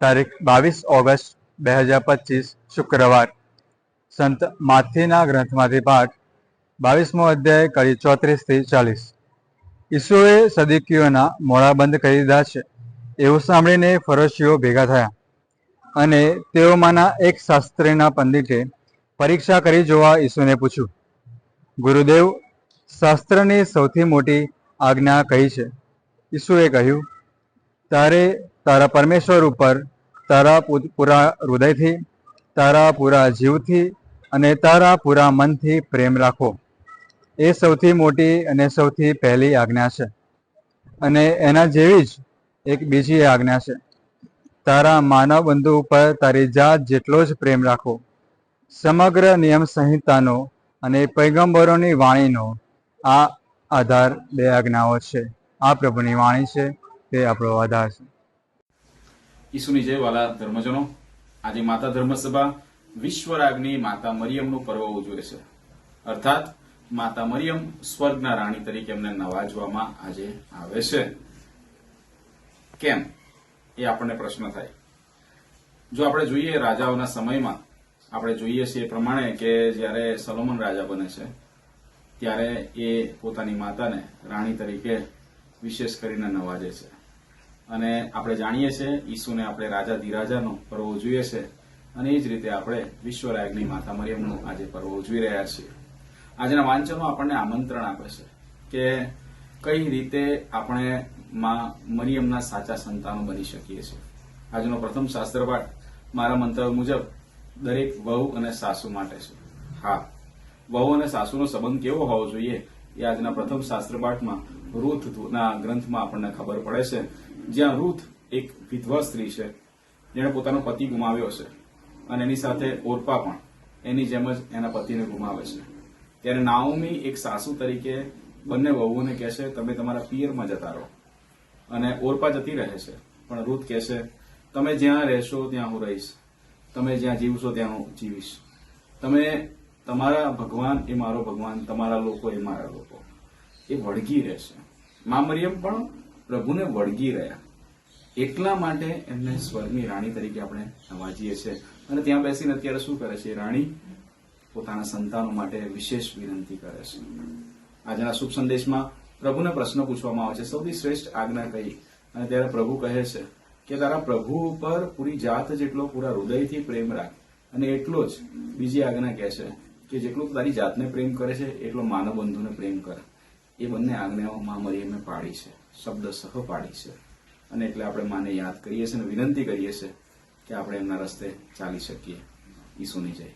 તારીખ બાવીસ ઓગસ્ટ બે હજાર પચીસ, શુક્રવાર. સંત માથીના ગ્રંથમાંથી પાઠ, બાવીસમો અધ્યાય, કડી ચોત્રીસથી ચાલીસ. ઈસુએ સદીકીઓના મોડા બંધ કરી દીધા છે. એવું સાંભળીને ફરોશીઓ ભેગા થયા. અને તેઓમાંના એક શાસ્ત્રીના પંડિતે પરીક્ષા કરી જોવા ઈસુને પૂછ્યું. ગુરુદેવ, શાસ્ત્રની સૌથી મોટી આજ્ઞા કઈ છે? ઈસુએ કહ્યું, તારે તારા પરમેશ્વર ઉપર તારા પૂરા હૃદયથી, તારા પૂરા જીવથી અને તારા પૂરા મનથી પ્રેમ રાખો. એ સૌથી મોટી અને સૌથી પહેલી આજ્ઞા છે. અને એના જેવી જ એક બીજી આજ્ઞા છે. તારા માનવ બંધુ ઉપર તારી જાત જેટલો જ પ્રેમ રાખો. સમગ્ર નિયમ સંહિતાનો અને પૈગંબરોની વાણીનો આ આધાર બે આજ્ઞાઓ છે. આ પ્રભુની વાણી છે. તે આપણો આધાર છે. ઈસુની જય વાલા ધર્મજનો, આજે માતા ધર્મસભા વિશ્વરાગની માતા મરિયમનું પર્વ ઉજવે છે. અર્થાત, માતા મરિયમ સ્વર્ગના રાણી તરીકે એમને નવાજવામાં આજે આવે છે. કેમ? એ આપણને પ્રશ્ન થાય. જો આપણે જોઈએ રાજાઓના સમયમાં, આપણે જોઈએ છીએ પ્રમાણે કે જ્યારે સલોમન રાજા બને છે, ત્યારે એ પોતાની માતાને રાણી તરીકે વિશેષ કરીને નવાજે છે. અને આપણે જાણીએ છીએ ઈસુને આપણે રાજા ધીરાજાનો પર્વ ઉજવીએ છીએ અને એ જ રીતે આપણે વિશ્વરાયગની માતા મરિયમનું આજે પર્વ ઉજવી રહ્યા છીએ. આજના વાંચનો આપણને આમંત્રણ આપે છે કે કઈ રીતે આપણે માં મરિયમના સાચા સંતાનો બની શકીએ છીએ. આજનો પ્રથમ શાસ્ત્રપાઠ મારા મંતવ્ય મુજબ, દરેક વહુ અને સાસુ માટે છે. હા, વહુ અને સાસુનો સંબંધ કેવો હોવો જોઈએ એ આજના પ્રથમ શાસ્ત્રપાઠમાં રૂથ ના ગ્રંથમાં આપણને ખબર પડે છે. જ્યાં વૃદ્ધ એક વિધવા સ્ત્રી છે. જેણે પોતાનો પતિ ગુમાવ્યો છે. અને એની સાથે ઓરપા પણ એની જેમ જ એના પતિને ગુમાવે છે. ત્યારે નાઓમી એક સાસુ તરીકે બંને વહુઓને કહે છે, તમે તમારા પિયરમાં જતા રહો. અને ઓરપા જતી રહે છે. પણ રૂથ કહે છે, તમે જ્યાં રહેશો ત્યાં હું રહીશ. તમે જ્યાં જીવશો ત્યાં હું જીવીશ. તમે તમારા ભગવાન એ મારો ભગવાન, તમારા લોકો એ મારા લોકો. એ વળગી રહેશે મા મરિયમ પણ પ્રભુને વળગી રહ્યા. એટલા માટે એમને સ્વર્ગની રાણી તરીકે આપણે નવાજીએ છીએ. અને ત્યાં બેસીને અત્યારે શું કરે છે? રાણી પોતાના સંતાનો માટે વિશેષ વિનંતી કરે છે. આજના શુભ સંદેશમાં પ્રભુને પ્રશ્ન પૂછવામાં આવે છે. સૌથી શ્રેષ્ઠ આજ્ઞા કઈ? અને ત્યારે પ્રભુ કહે છે કે તારા પ્રભુ ઉપર પૂરી જાત જેટલો પૂરા હૃદયથી પ્રેમ રાખ. અને એટલો જ બીજી આજ્ઞા કહે છે કે જેટલું તારી જાતને પ્રેમ કરે છે, એટલો માનવ બંધુને પ્રેમ કર. એ બંને આજ્ઞાઓ મા મરિયમે પાડી છે, શબ્દ સહ પાડી છે. અને એટલે આપણે માને યાદ કરીએ છીએ અને વિનંતી કરીએ છીએ કે આપણે એમના રસ્તે ચાલી શકીએ. ઈસુની જય.